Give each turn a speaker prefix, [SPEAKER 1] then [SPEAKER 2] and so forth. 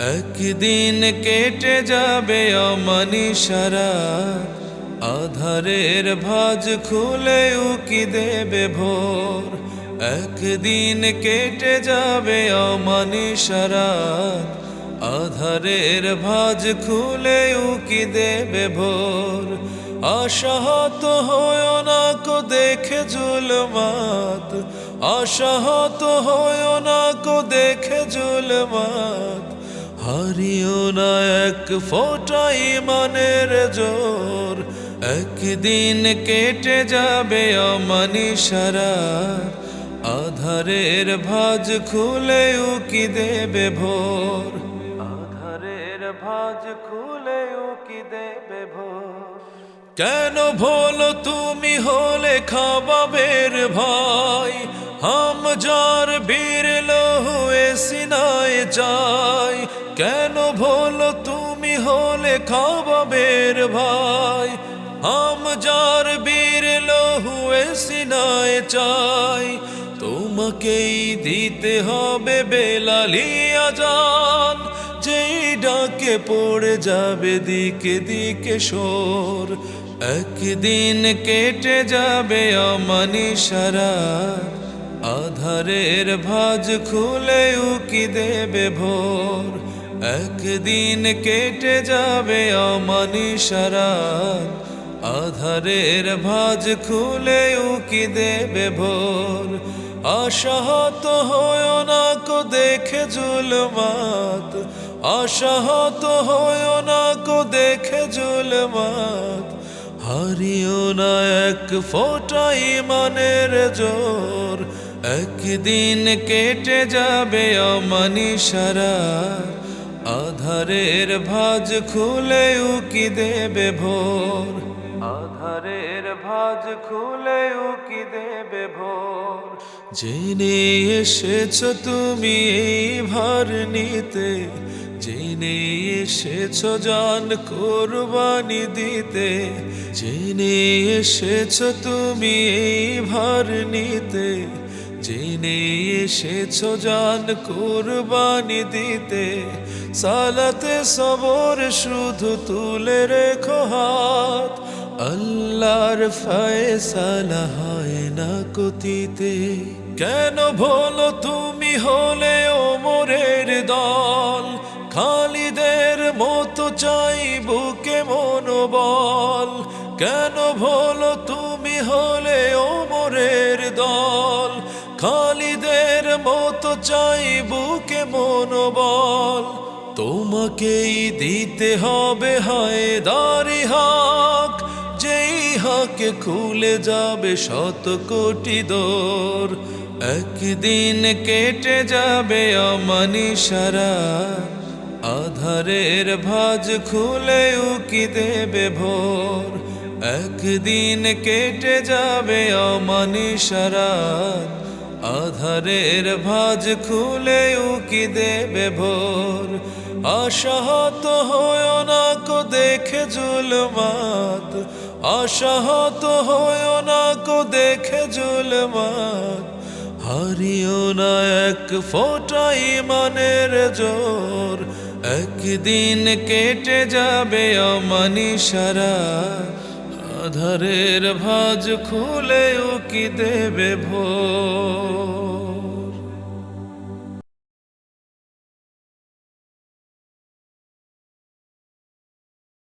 [SPEAKER 1] একদিন কেটে যাবে অমানি সারা। আধারের ভাজ খুলে উকি দেবে ভোর। একদিন কেটে যাবে অমানি সারা। আধারের ভাজ খুলে উকি দেবে ভোর। আশাহত হয় না কো দেখে জুলমাত। আশাহত হয় না কো দেখে জুলমাত। হারিও না এক ফোটা ইমানের জোর। একদিন কেটে যাবে অমানি সারা আধারের ভাজ খুলে উকি দেবে ভোর। আধারের ভাজ খুলে উকি দেবে ভোর। কেন ভোলো তুমি হলে খাবাবের ভাই হাম যার বীর লহুয়ে সিনায় যাই কেন ভোলো তুমি হলে খাবাবের ভাই হাম যার বীর লহুয়ে সিনায় চাই তোমাকেই দিতে হবে বেলালিয়া জান যেই ডাকে পড়ে যাবে দিকে দিকে সোর একদিন কেটে যাবে অমানি সারা আধারের ভাজ খুলে উকি দেবে ভোর। একদিন কেটে যাবে অমানি সারা আধারের ভাজ খুলে উকি দেবে ভোর। আশাহত হয় না কো দেখে জুলমাত। আশাহত হয় না কো দেখে জুলমাত। হারিও না এক ফোটাই ইমানের জোর। একদিন কেটে যাবে অমানি সারা আধারের ভাজ খুলে উকি দেবে ভোর। আধারের ভাজ খুলে উকি দেবে ভোর। জেনে এসেছ তুমি এই ভার নিতে জেনে এসেছ জান কোরবানি দিতে। জেনে এসেছ তুমি এই ভার নিতে জেনে এসেছ জান কোরবানি দিতে। সালাতে সবর শুধু তুলে রেখো হাত। আল্লাহর ফয়সালা হয় না কতিতে। কেন ভোলো তুমি হলে ওমরের দল? খালিদের মতো চাই বুকে মনোবল। কেন ভোলো তুমি হলে ওমরের দল? খালিদের মতো চাই বুকে মনোবল। তোমাকেই দিতে হবে হয় দারি হক। যেই হকে খুলে যাবে শত কোটি দোর। একদিন কেটে যাবে অমানি সারা। আধারের ভাজ খুলে উকি দেবে ভোর। একদিন কেটে যাবে অমানি সারা। আধারের ভাজ খুলে উকি দেবে ভোর। আশাহত হয় না কো দেখে জুলমাত। আশাহত হয় না কো দেখে জুলমাত। হারিও না এক ফোটাই ইমানের জোর। একদিন কেটে যাবে অমানি সারা আধারের ভাজ খুলে কি দেবে ভোর?